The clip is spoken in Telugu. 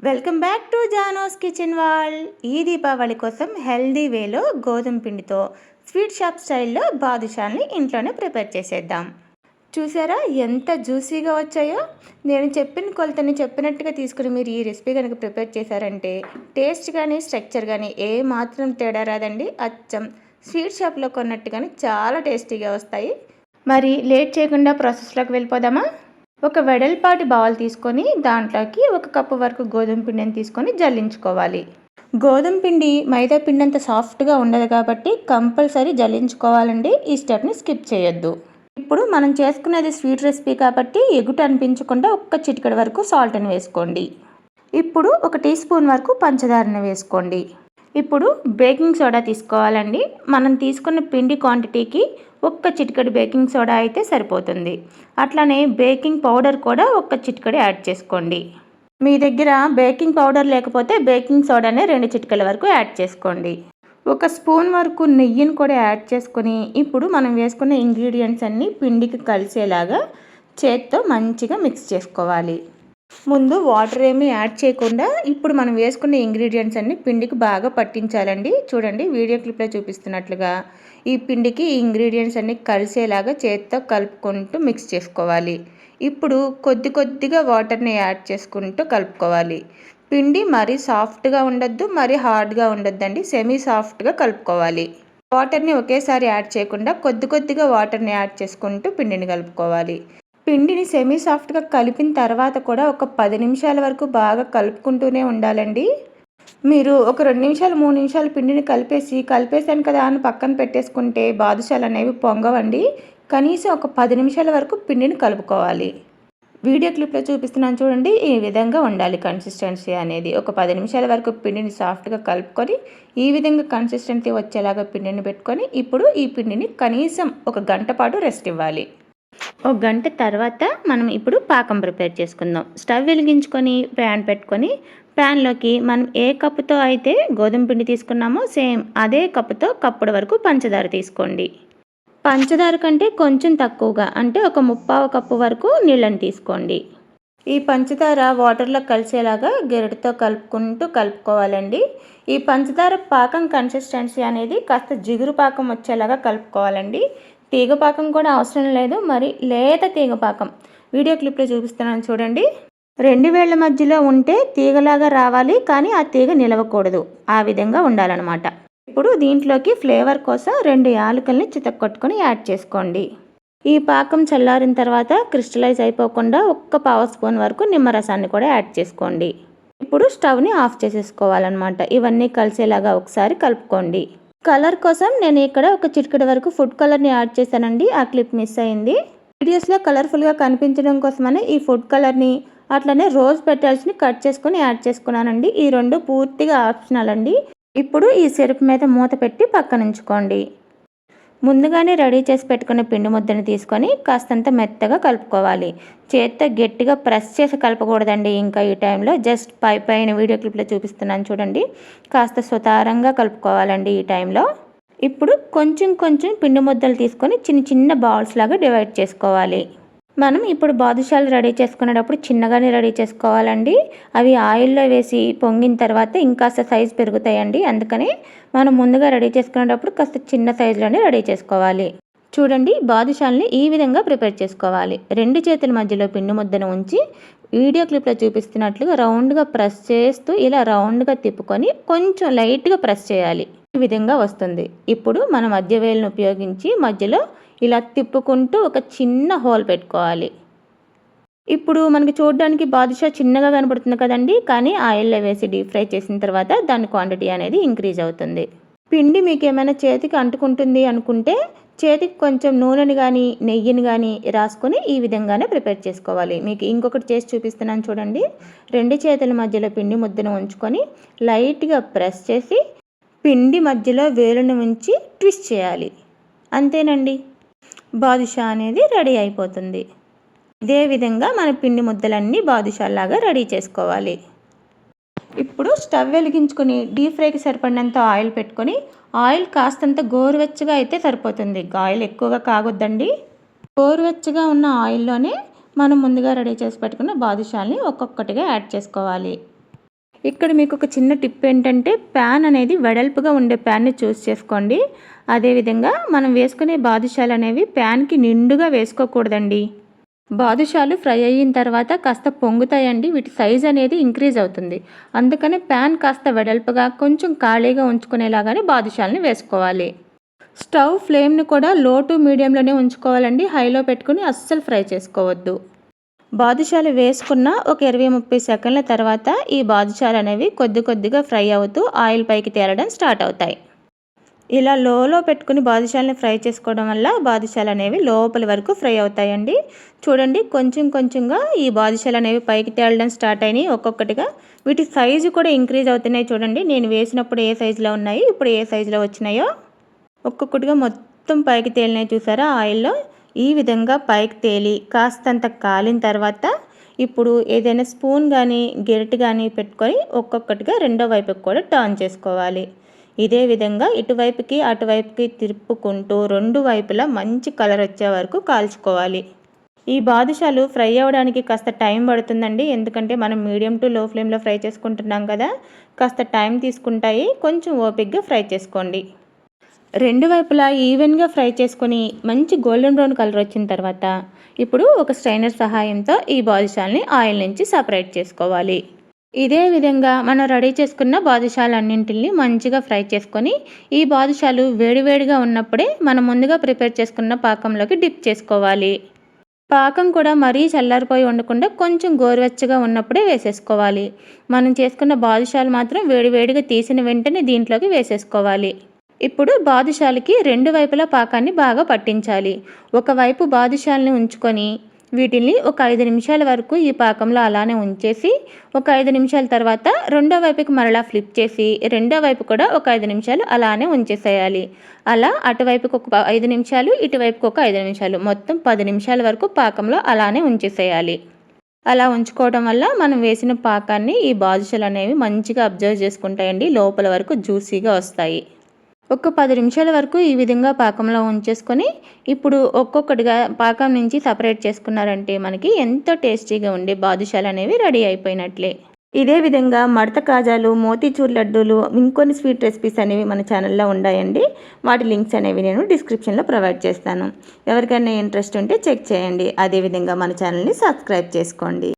Welcome back to Jano's kitchen wall. ఈ దీపావళి కోసం హెల్దీ వేలో గోధుమ పిండితో స్వీట్ షాప్ స్టైల్లో బాదుషాల్ని ఇంట్లోనే ప్రిపేర్ చేసేద్దాం. చూసారా ఎంత జ్యూసీగా వచ్చాయో? నేను చెప్పిన కొలతని చెప్పినట్టుగా తీసుకుని మీరు ఈ రెసిపీ కనుక ప్రిపేర్ చేశారంటే టేస్ట్ కానీ స్ట్రక్చర్ కానీ ఏ మాత్రం తేడా రాదండి. అచ్చం! స్వీట్ షాప్లో కొన్నట్టుగానే చాలా టేస్టీగా వస్తాయి. మరి లేట్ చేయకుండా ప్రాసెస్లోకి వెళ్ళిపోదామా? ఒక వెడల్పాటి బౌల్ తీసుకొని దాంట్లోకి ఒక కప్పు వరకు గోధుమ పిండిని తీసుకొని జల్లించుకోవాలి. గోధుమ పిండి మైదా పిండి అంత సాఫ్ట్గా ఉండదు కాబట్టి కంపల్సరీ జల్లించుకోవాలండి. ఈ స్టెప్ని స్కిప్ చేయొద్దు. ఇప్పుడు మనం చేసుకునేది స్వీట్ రెసిపీ కాబట్టి ఎగుట అనిపించకుండా ఒక్క చిటికడి వరకు సాల్ట్ని వేసుకోండి. ఇప్పుడు ఒక టీ స్పూన్ వరకు పంచదారని వేసుకోండి. ఇప్పుడు బేకింగ్ సోడా తీసుకోవాలండి. మనం తీసుకున్న పిండి క్వాంటిటీకి ఒక్క చిటికడి బేకింగ్ సోడా అయితే సరిపోతుంది. అట్లానే బేకింగ్ పౌడర్ కూడా ఒక్క చిటికడి యాడ్ చేసుకోండి. మీ దగ్గర బేకింగ్ పౌడర్ లేకపోతే బేకింగ్ సోడానే రెండు చిటికల వరకు యాడ్ చేసుకోండి. ఒక స్పూన్ వరకు నెయ్యిని కూడా యాడ్ చేసుకొని ఇప్పుడు మనం వేసుకున్న ఇంగ్రీడియంట్స్ అన్నీ పిండికి కలిసేలాగా చేత్తో మంచిగా మిక్స్ చేసుకోవాలి. ముందు వాటర్ ఏమీ యాడ్ చేయకుండా ఇప్పుడు మనం వేసుకున్న ఇంగ్రీడియంట్స్ అన్ని పిండికి బాగా పట్టించాలండి. చూడండి వీడియో క్లిప్లో చూపిస్తున్నట్లుగా ఈ పిండికి ఈ ఇంగ్రీడియంట్స్ అన్ని కలిసేలాగా చేత్తో కలుపుకుంటూ మిక్స్ చేసుకోవాలి. ఇప్పుడు కొద్ది కొద్దిగా వాటర్ని యాడ్ చేసుకుంటూ కలుపుకోవాలి. పిండి మరీ సాఫ్ట్గా ఉండొద్దు మరీ హార్డ్గా ఉండొద్దండి సెమీ సాఫ్ట్గా కలుపుకోవాలి. వాటర్ని ఒకేసారి యాడ్ చేయకుండా కొద్ది కొద్దిగా వాటర్ని యాడ్ చేసుకుంటూ పిండిని కలుపుకోవాలి. పిండిని సెమీ సాఫ్ట్గా కలిపిన తర్వాత కూడా ఒక పది నిమిషాల వరకు బాగా కలుపుకుంటూనే ఉండాలండి. మీరు ఒక రెండు నిమిషాలు మూడు నిమిషాలు పిండిని కలిపేసి కలిపేసాను కదా అని పక్కన పెట్టేసుకుంటే బాదుషాలు అనేవి పొంగవండి. కనీసం ఒక పది నిమిషాల వరకు పిండిని కలుపుకోవాలి. వీడియో క్లిప్లో చూపిస్తున్నాను చూడండి ఈ విధంగా ఉండాలి కన్సిస్టెన్సీ అనేది. ఒక పది నిమిషాల వరకు పిండిని సాఫ్ట్గా కలుపుకొని ఈ విధంగా కన్సిస్టెన్సీ వచ్చేలాగా పిండిని పెట్టుకొని ఇప్పుడు ఈ పిండిని కనీసం ఒక గంట పాటు రెస్ట్ ఇవ్వాలి. ఒక గంట తర్వాత మనం ఇప్పుడు పాకం ప్రిపేర్ చేసుకుందాం. స్టవ్ వెలిగించుకొని ప్యాన్ పెట్టుకొని ప్యాన్లోకి మనం ఏ కప్పుతో అయితే గోధుమ పిండి తీసుకున్నామో సేమ్ అదే కప్పుతో కప్పుడు వరకు పంచదార తీసుకోండి. పంచదార కంటే కొంచెం తక్కువగా అంటే ఒక ముప్పావు కప్పు వరకు నీళ్ళని తీసుకోండి. ఈ పంచదార వాటర్లో కలిసేలాగా గెరటితో కలుపుకుంటూ కలుపుకోవాలండి. ఈ పంచదార పాకం కన్సిస్టెన్సీ అనేది కాస్త జిగురు పాకం వచ్చేలాగా కలుపుకోవాలండి. తీగపాకం కూడా అవసరం లేదు. మరి లేత తీగపాకం. వీడియో క్లిప్లో చూపిస్తున్నాను చూడండి. రెండు వేళ్ళ మధ్యలో ఉంటే తీగలాగా రావాలి కానీ ఆ తీగ నిలవకూడదు. ఆ విధంగా ఉండాలన్నమాట. ఇప్పుడు దీంట్లోకి ఫ్లేవర్ కోసం రెండు యాలకుల్ని చితక్కొట్టుకొని యాడ్ చేసుకోండి. ఈ పాకం చల్లారిన తర్వాత క్రిస్టలైజ్ అయిపోకుండా ఒక్క పావు స్పూన్ వరకు నిమ్మరసాన్ని కూడా యాడ్ చేసుకోండి. ఇప్పుడు స్టవ్ని ఆఫ్ చేసేసుకోవాలన్నమాట. ఇవన్నీ కలిసేలాగా ఒకసారి కలుపుకోండి. కలర్ కోసం నేను ఇక్కడ ఒక చిటికెడు వరకు ఫుడ్ కలర్ని యాడ్ చేశానండి. ఆ క్లిప్ మిస్ అయింది. వీడియోస్లో కలర్ఫుల్గా కనిపించడం కోసమని ఈ ఫుడ్ కలర్ని అట్లనే రోజ్ పెటల్స్ని కట్ చేసుకొని యాడ్ చేసుకున్నానండి. ఈ రెండు పూర్తిగా ఆప్షనల్ అండి. ఇప్పుడు ఈ సిరప్ మీద మూత పెట్టి పక్కన ఉంచుకోండి. ముందుగానే రెడీ చేసి పెట్టుకున్న పిండి ముద్దను తీసుకొని కాస్తంత మెత్తగా కలుపుకోవాలి. చేత్తో గట్టిగా ప్రెస్ చేసి కలపకూడదండి. ఇంకా ఈ టైంలో జస్ట్ పై పైన వీడియో క్లిప్లో చూపిస్తున్నాను చూడండి. కాస్త సుతారంగా కలుపుకోవాలండి ఈ టైంలో. ఇప్పుడు కొంచెం కొంచెం పిండి ముద్దలు తీసుకొని చిన్న చిన్న బాల్స్ లాగా డివైడ్ చేసుకోవాలి. మనం ఇప్పుడు బాదుషాలు రెడీ చేసుకునేటప్పుడు చిన్నగానే రెడీ చేసుకోవాలండి. అవి ఆయిల్లో వేసి పొంగిన తర్వాత ఇంకాస్త సైజు పెరుగుతాయండి. అందుకని మనం ముందుగా రెడీ చేసుకునేటప్పుడు కాస్త చిన్న సైజులోనే రెడీ చేసుకోవాలి. చూడండి బాదుషాల్ని ఈ విధంగా ప్రిపేర్ చేసుకోవాలి. రెండు చేతుల మధ్యలో పిండి ముద్దను ఉంచి వీడియో క్లిప్లో చూపిస్తున్నట్లుగా రౌండ్గా ప్రెస్ చేస్తూ ఇలా రౌండ్గా తిప్పుకొని కొంచెం లైట్గా ప్రెస్ చేయాలి. ఈ విధంగా వస్తుంది. ఇప్పుడు మనం మధ్య వేలును ఉపయోగించి మధ్యలో ఇలా తిప్పుకుంటూ ఒక చిన్న హోల్ పెట్టుకోవాలి. ఇప్పుడు మనకి చూడడానికి బాదుషా చిన్నగా కనబడుతుంది కదండి. కానీ ఆయిల్లో వేసి డీప్ ఫ్రై చేసిన తర్వాత దాని క్వాంటిటీ అనేది ఇంక్రీజ్ అవుతుంది. పిండి మీకు ఏమైనా చేతికి అంటుకుంటుంది అనుకుంటే చేతికి కొంచెం నూనెని కానీ నెయ్యిని కానీ రాసుకొని ఈ విధంగానే ప్రిపేర్ చేసుకోవాలి. మీకు ఇంకొకటి చేసి చూపిస్తున్నాను చూడండి. రెండు చేతుల మధ్యలో పిండి ముద్దను ఉంచుకొని లైట్గా ప్రెస్ చేసి పిండి మధ్యలో వేలును ఉంచి ట్విస్ట్ చేయాలి. అంతేనండి. బాదుషా అనేది రెడీ అయిపోతుంది. ఇదే విధంగా మన పిండి ముద్దలన్నీ బాదుషాలాగా రెడీ చేసుకోవాలి. ఇప్పుడు స్టవ్ వెలిగించుకొని డీప్ ఫ్రైకి సరిపడినంత ఆయిల్ పెట్టుకొని ఆయిల్ కాస్తంత గోరువెచ్చగా అయితే సరిపోతుంది. ఆయిల్ ఎక్కువగా కాగొద్దండి. గోరువెచ్చగా ఉన్న ఆయిల్లోనే మనం ముందుగా రెడీ చేసి పెట్టుకున్న బాదుషాల్ని ఒక్కొక్కటిగా యాడ్ చేసుకోవాలి. ఇక్కడ మీకు ఒక చిన్న టిప్ ఏంటంటే ప్యాన్ అనేది వెడల్పుగా ఉండే ప్యాన్ని చూస్ చేసుకోండి. అదేవిధంగా మనం వేసుకునే బాదుషాలు అనేవి ప్యాన్కి నిండుగా వేసుకోకూడదండి. బాదుషాలు ఫ్రై అయిన తర్వాత కాస్త పొంగుతాయండి. వీటి సైజ్ అనేది ఇంక్రీజ్ అవుతుంది. అందుకని ప్యాన్ కాస్త వెడల్పుగా కొంచెం ఖాళీగా ఉంచుకునేలాగానే బాదుషాలని వేసుకోవాలి. స్టవ్ ఫ్లేమ్ని కూడా లో టు మీడియంలోనే ఉంచుకోవాలండి. హైలో పెట్టుకుని అస్సలు ఫ్రై చేసుకోవద్దు. బాదుషాలు వేసుకున్న ఒక ఇరవై ముప్పై సెకండ్ల తర్వాత ఈ బాదుషాలు అనేవి కొద్ది కొద్దిగా ఫ్రై అవుతూ ఆయిల్ పైకి తేలడం స్టార్ట్ అవుతాయి. ఇలా లోలో పెట్టుకుని బాదుషాలని ఫ్రై చేసుకోవడం వల్ల బాదుషాలు అనేవి లోపల వరకు ఫ్రై అవుతాయండి. చూడండి కొంచెం కొంచెంగా ఈ బాదుషాలు అనేవి పైకి తేలడం స్టార్ట్ అయినాయి. ఒక్కొక్కటిగా వీటి సైజు కూడా ఇంక్రీజ్ అవుతున్నాయి చూడండి. నేను వేసినప్పుడు ఏ సైజులో ఉన్నాయి ఇప్పుడు ఏ సైజులో వచ్చినాయో ఒక్కొక్కటిగా మొత్తం పైకి తేలినాయి చూసారా ఆయిల్లో. ఈ విధంగా పైకి తేలి కాస్తంత కాలిన తర్వాత ఇప్పుడు ఏదైనా స్పూన్ కానీ గెరటి కానీ పెట్టుకొని ఒక్కొక్కటిగా రెండో వైపుకి కూడా టర్న్ చేసుకోవాలి. ఇదే విధంగా ఇటువైపుకి అటువైపుకి తిరుపుకుంటూ రెండు వైపులా మంచి కలర్ వచ్చే వరకు కాల్చుకోవాలి. ఈ బాదుషాలు ఫ్రై అవ్వడానికి కాస్త టైం పడుతుందండి. ఎందుకంటే మనం మీడియం టు లో ఫ్లేమ్లో ఫ్రై చేసుకుంటున్నాం కదా కాస్త టైం తీసుకుంటాయి. కొంచెం ఓపిక్గా ఫ్రై చేసుకోండి. రెండు వైపులా ఈవెన్గా ఫ్రై చేసుకొని మంచి గోల్డెన్ బ్రౌన్ కలర్ వచ్చిన తర్వాత ఇప్పుడు ఒక స్ట్రైనర్ సహాయంతో ఈ బాదుషాల్ని ఆయిల్ నుంచి సపరేట్ చేసుకోవాలి. ఇదే విధంగా మనం రెడీ చేసుకున్న బాదుషాలన్నింటిని మంచిగా ఫ్రై చేసుకొని ఈ బాదుషాలు వేడివేడిగా ఉన్నప్పుడే మనం ముందుగా ప్రిపేర్ చేసుకున్న పాకంలోకి డిప్ చేసుకోవాలి. పాకం కూడా మరీ చల్లారిపోయి ఉండకుండా కొంచెం గోరువెచ్చగా ఉన్నప్పుడే వేసేసుకోవాలి. మనం చేసుకున్న బాదుషాలు మాత్రం వేడివేడిగా తీసిన వెంటనే దీంట్లోకి వేసేసుకోవాలి. ఇప్పుడు బాదుషాలకి రెండు వైపులా పాకాన్ని బాగా పట్టించాలి. ఒకవైపు బాదుషాలని ఉంచుకొని వీటిని ఒక ఐదు నిమిషాల వరకు ఈ పాకంలో అలానే ఉంచేసి ఒక ఐదు నిమిషాల తర్వాత రెండో వైపుకి మరలా ఫ్లిప్ చేసి రెండో వైపు కూడా ఒక ఐదు నిమిషాలు అలానే ఉంచేసేయాలి. అలా అటువైపుకి ఒక ఐదు నిమిషాలు ఇటువైపుకి ఒక ఐదు నిమిషాలు. మొత్తం పది నిమిషాల వరకు పాకంలో అలానే ఉంచేసేయాలి. అలా ఉంచుకోవడం వల్ల మనం వేసిన పాకాన్ని ఈ బాదుషలు అనేవి మంచిగా అబ్జర్వ్ చేసుకుంటాయండి. లోపల వరకు జ్యూసీగా వస్తాయి. ఒక పది నిమిషాల వరకు ఈ విధంగా పాకంలో ఉంచేసుకొని ఇప్పుడు ఒక్కొక్కటిగా పాకం నుంచి సపరేట్ చేసుకున్నారంటే మనకి ఎంతో టేస్టీగా ఉండే బాదుషాలు అనేవి రెడీ అయిపోయినట్లే. ఇదే విధంగా మడత కాజాలు మోతీచూర్ లడ్డూలు ఇంకొన్ని స్వీట్ రెసిపీస్ అనేవి మన ఛానల్లో ఉన్నాయండి వాటి లింక్స్ అనేవి నేను డిస్క్రిప్షన్లో ప్రొవైడ్ చేస్తాను. ఎవరికైనా ఇంట్రెస్ట్ ఉంటే చెక్ చేయండి. అదేవిధంగా మన ఛానల్ని సబ్స్క్రైబ్ చేసుకోండి.